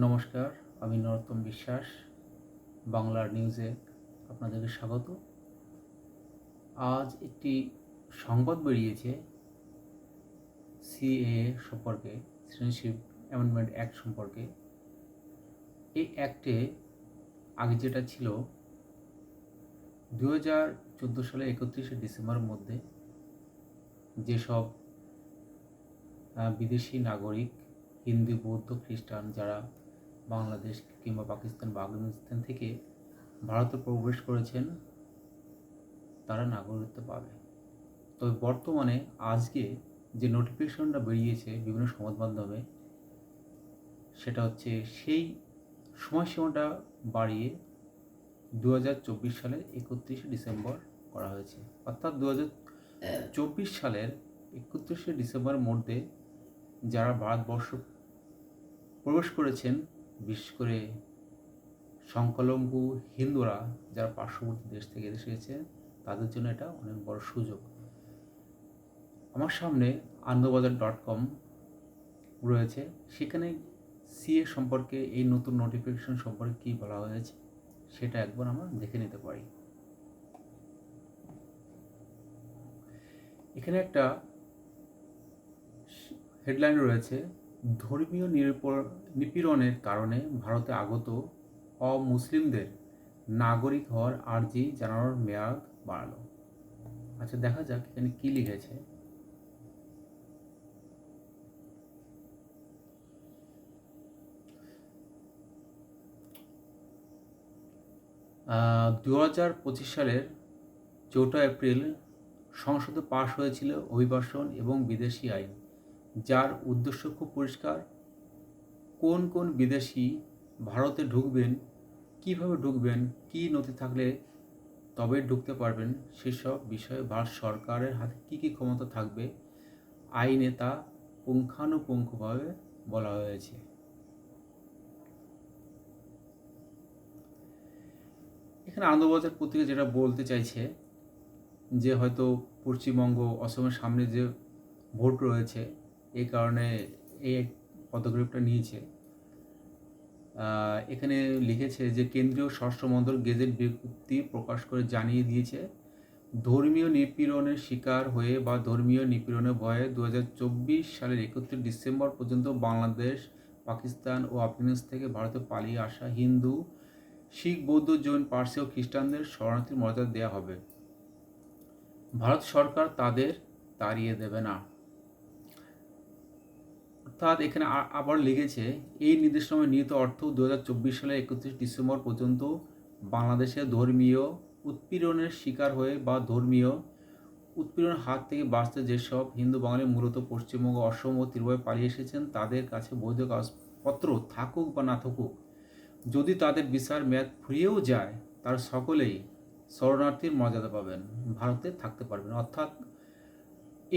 নমস্কার, আমি নরোত্তম বিশ্বাস, বাংলার নিউজে আপনাদেরকে স্বাগত। আজ একটি সংবাদ বেরিয়েছে সিএ সম্পর্কে সিটিজেনশিপ অ্যামেন্ডমেন্ট অ্যাক্ট সম্পর্কে। এই অ্যাক্টে আগে যেটা ছিল দু হাজার চোদ্দ সালে একত্রিশে ডিসেম্বরের মধ্যে যেসব বিদেশি নাগরিক, হিন্দু, বৌদ্ধ, খ্রিস্টান যারা বাংলাদেশ কিংবা পাকিস্তান বা আফগানিস্তান থেকে ভারতে প্রবেশ করেছেন, তারা নাগরিকত্ব পাবে। তবে বর্তমানে আজকে যে নোটিফিকেশনটা বেরিয়েছে বিভিন্ন সংবাদ মাধ্যমে, সেটা হচ্ছে সেই সময়সীমাটা বাড়িয়ে দু হাজার চব্বিশ সালের একত্রিশে ডিসেম্বর করা হয়েছে। অর্থাৎ দু হাজার চব্বিশ সালের একত্রিশে ডিসেম্বরের মধ্যে যারা ভারতবর্ষ প্রবেশ করেছেন বিশেষ করে সংখ্যালঘু হিন্দুরা যারা পার্শ্ববর্তী দেশ থেকে এসেছে তাদের জন্য এটা অনেক বড় সুযোগ। আমার সামনে আনন্দবাজার ডট কম রয়েছে। সেখানে সিএ সম্পর্কে, এই নতুন নোটিফিকেশন সম্পর্কে কী বলা হয়েছে, সেটা একবার আমরা দেখে নিতে পারি। এখানে একটা হেডলাইন রয়েছে ধর্মীয় নিপীড়নের কারণে ভারতে আগত অমুসলিমদের নাগরিক হওয়ার আর্জি জানানোর মেয়াদ বাড়ালো। আচ্ছা দেখা যাক এখানে কি লিখেছে। দু হাজার পঁচিশ সালের চৌঠা এপ্রিল সংসদে পাশ হয়েছিল অভিবাসন এবং বিদেশি আইন। যার উদ্দেশ্য খুব পরিষ্কার। কোন কোন বিদেশি ভারতে ঢুকবেন, কীভাবে ঢুকবেন, কি নথি থাকলে তবে ঢুকতে পারবেন, সেসব বিষয়ে ভারত সরকারের হাতে কী কী ক্ষমতা থাকবে, আইনে তা পুঙ্খানুপুঙ্খভাবে বলা হয়েছে। এখানে আনন্দবাজার পত্রিকা যেটা বলতে চাইছে, যে হয়তো পশ্চিমবঙ্গ অসমের সামনে যে ভোট রয়েছে এই কারণে এই পদক্ষেপটা নিয়েছে। এখানে লিখেছে যে, কেন্দ্রীয় স্বরাষ্ট্র মন্ত্রক গেজেট বিজ্ঞপ্তি প্রকাশ করে জানিয়ে দিয়েছে, ধর্মীয় নিপীড়নের শিকার হয়ে বা ধর্মীয় নিপীড়নের ভয়ে দু হাজার চব্বিশ সালের একত্রিশ ডিসেম্বর পর্যন্ত বাংলাদেশ, পাকিস্তান ও আফগানিস্তান থেকে ভারতে পালিয়ে আসা হিন্দু, শিখ, বৌদ্ধ, জৈন, পার্সি ও খ্রিস্টানদের শরণার্থীর মর্যাদা দেওয়া হবে। ভারত সরকার তাদের তাড়িয়ে দেবে না। অর্থাৎ এখানে আবার লিখেছে এই নির্দেশনায় নিহিত অর্থ দু হাজার চব্বিশ সালের একত্রিশ ডিসেম্বর পর্যন্ত বাংলাদেশে ধর্মীয় উৎপীড়নের শিকার হয়ে বা ধর্মীয় উৎপীড়নের হাত থেকে বাঁচতে যেসব হিন্দু বাঙালি মূলত পশ্চিমবঙ্গ, অসম ও ত্রিপুরায় পালিয়ে এসেছেন, তাদের কাছে বৈধ কাগজপত্র থাকুক বা না থাকুক, যদি তাদের বিচার মেয়াদ ফুরিয়েও যায়, তার সকলেই শরণার্থীর মর্যাদা পাবেন, ভারতে থাকতে পারবেন। অর্থাৎ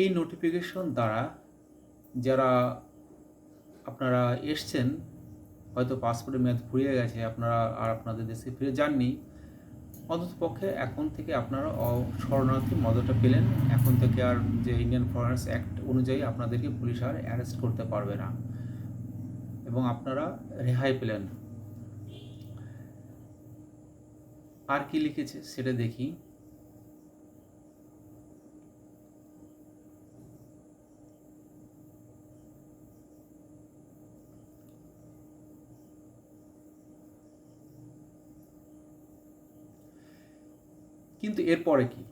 এই নোটিফিকেশন দ্বারা যারা আপনারা এসছেন, হয়তো পাসপোর্টের মেয়াদ ফুরিয়ে গেছে, আপনারা আর আপনাদের দেশে ফিরে যাননি। অন্তত পক্ষে এখন থেকে আপনারা শরণার্থী মর্যাদাটা পেলেন। এখন থেকে আর যে ইন্ডিয়ান ফরেনার্স অ্যাক্ট অনুযায়ী আপনাদেরকে পুলিশ আর অ্যারেস্ট করতে পারবে না। এবং আপনারা রেহাই পেলেন। আর কি লিখেছে সেটা দেখি। কিন্তু এরপরে কি?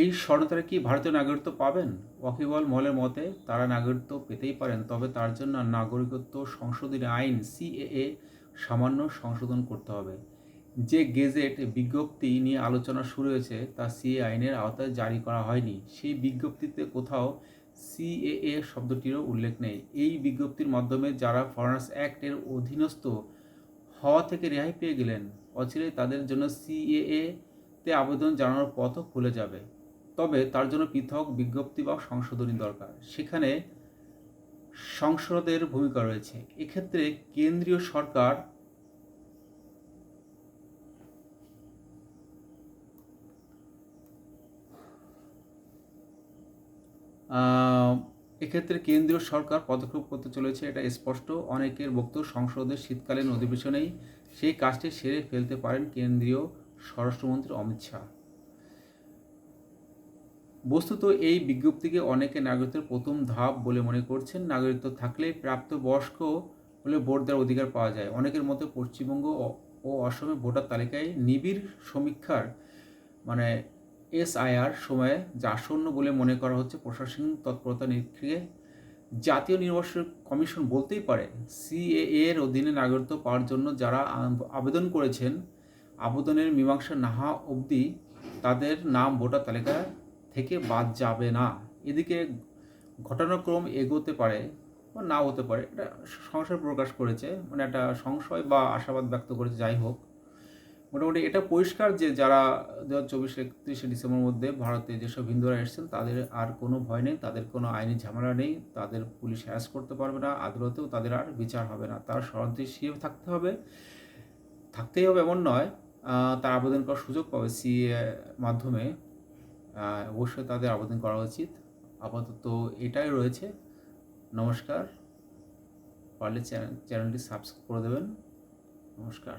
এই শরণার্থীরা কি ভারতীয় নাগরিকত্ব পাবেন? ওয়াকিবল মলের মতে, তারা নাগরিকত্ব পেতেই পারেন, তবে তার জন্য নাগরিকত্ব সংশোধনী আইন, সিএএ, সামান্য সংশোধন করতে হবে। যে গেজেট বিজ্ঞপ্তি নিয়ে আলোচনা শুরু হয়েছে, তা সিএ আইনের আওতায় জারি করা হয়নি। সেই বিজ্ঞপ্তিতে কোথাও সিএএ শব্দটিরও উল্লেখ নেই। এই বিজ্ঞপ্তির মাধ্যমে যারা ফরেনার্স অ্যাক্টের অধীনস্থ হওয়া থেকে রেহাই পেয়ে গেলেন, অচিরেই তাদের জন্য সিএএ তে আবেদন জানানোর পথও খুলে যাবে। তবে তার জন্য পৃথক বিজ্ঞপ্তি বা সংশোধনী দরকার। সেখানে সংসদের ভূমিকা রয়েছে। এক্ষেত্রে কেন্দ্রীয় সরকার এক্ষেত্রে কেন্দ্রীয় সরকার পদক্ষেপ করতে চলেছে, এটা স্পষ্ট। অনেকের বক্তব্য সংসদের শীতকালীন অধিবেশনেই সেই কাজটি সেরে ফেলতে পারেন কেন্দ্রীয় স্বরাষ্ট্রমন্ত্রী অমিত শাহ। বস্তুত এই বিজ্ঞপ্তিকে অনেকে নাগরিকত্বের প্রথম ধাপ বলে মনে করছেন। নাগরিকত্ব থাকলে প্রাপ্তবয়স্ক হলে ভোট দেওয়ার অধিকার পাওয়া যায়। অনেকের মতে পশ্চিমবঙ্গ ও- অসমে ভোটার তালিকায় নিবিড় সমীক্ষার মানে এসআইআর সময়ে যা আসন্ন বলে মনে করা হচ্ছে। প্রশাসনিক তৎপরতা নিরীক্ষে জাতীয় নির্বাচন কমিশন বলতেই পারে সিএএ এর অধীনে নাগরিকত্ব পাওয়ার জন্য যারা আবেদন করেছেন আবেদনের মীমাংসা না হওয়া অবধি তাদের নাম ভোটার তালিকা থেকে বাদ যাবে না। এদিকে ঘটনাক্রম এগোতে পারে বা না হতে পারে, এটা সংশয় প্রকাশ করেছে মানে একটা সংশয় বা আশাবাদ ব্যক্ত করেছে, যাই হোক। মোটামুটি এটা পরিষ্কার যে যারা দু হাজার চব্বিশ একত্রিশে ডিসেম্বর মধ্যে ভারতে যেসব হিন্দুরা এসেছেন, তাদের আর কোনো ভয় নেই, তাদের কোনো আইনি ঝামেলা নেই, তাদের পুলিশ হ্যারাস করতে পারবে না, আদালতেও তাদের আর বিচার হবে না। তারা শরণার্থী থাকতে হবে। থাকতেই হবে এমন নয় তারা আবেদন করার সুযোগ পাবে সি মাধ্যমে। অবশ্যই তাদের আবেদন করা উচিত। আপাতত এটাই রয়েছে। নমস্কার। পারলে চ্যানেল, চ্যানেলটি সাবস্ক্রাইব করে দেবেন। নমস্কার।